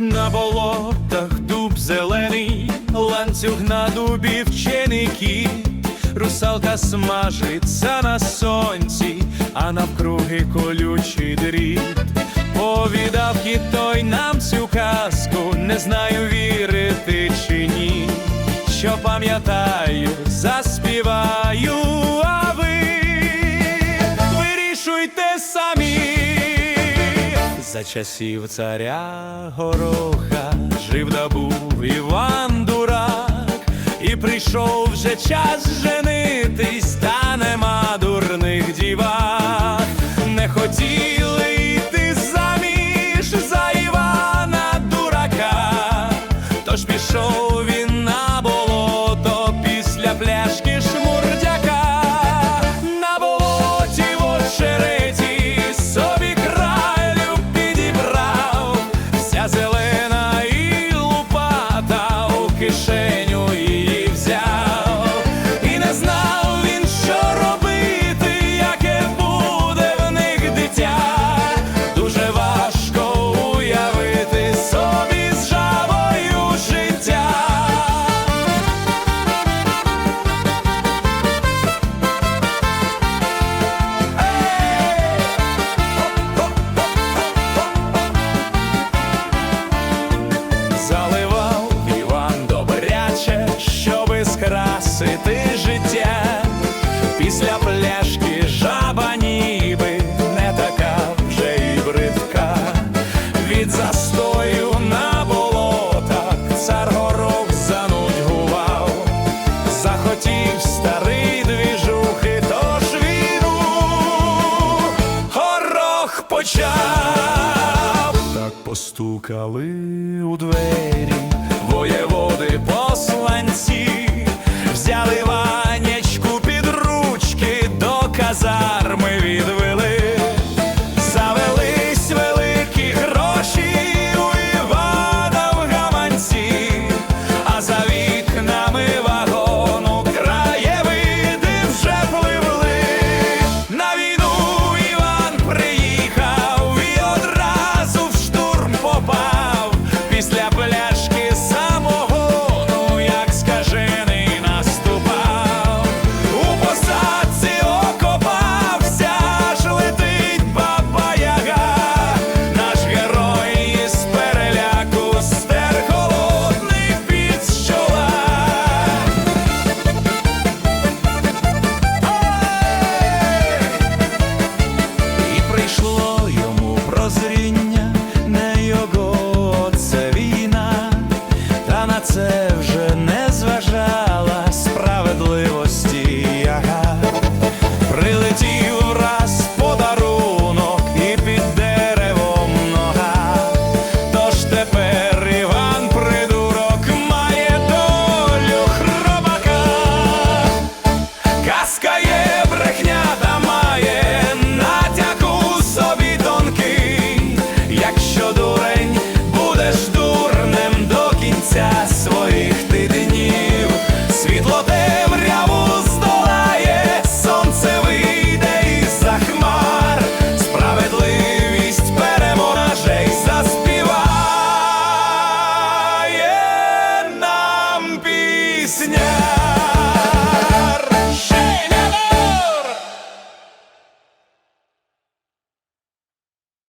На болотах дуб зелений, ланцюг на дубі вченики, русалка смажиться на сонці, а навкруги колючий дріт. Повідав той нам цю казку, не знаю вірити чи ні. Що пам'ятаю, заспіваю, а ви вирішуйте самі. За часів царя гороха жив да був Іван Дурак, і прийшов вже час женитись, та нема дурних дівак. Не хотіли йти заміж за Івана Дурака, тож пішов kieszeni. Почав. Так постукали у двері,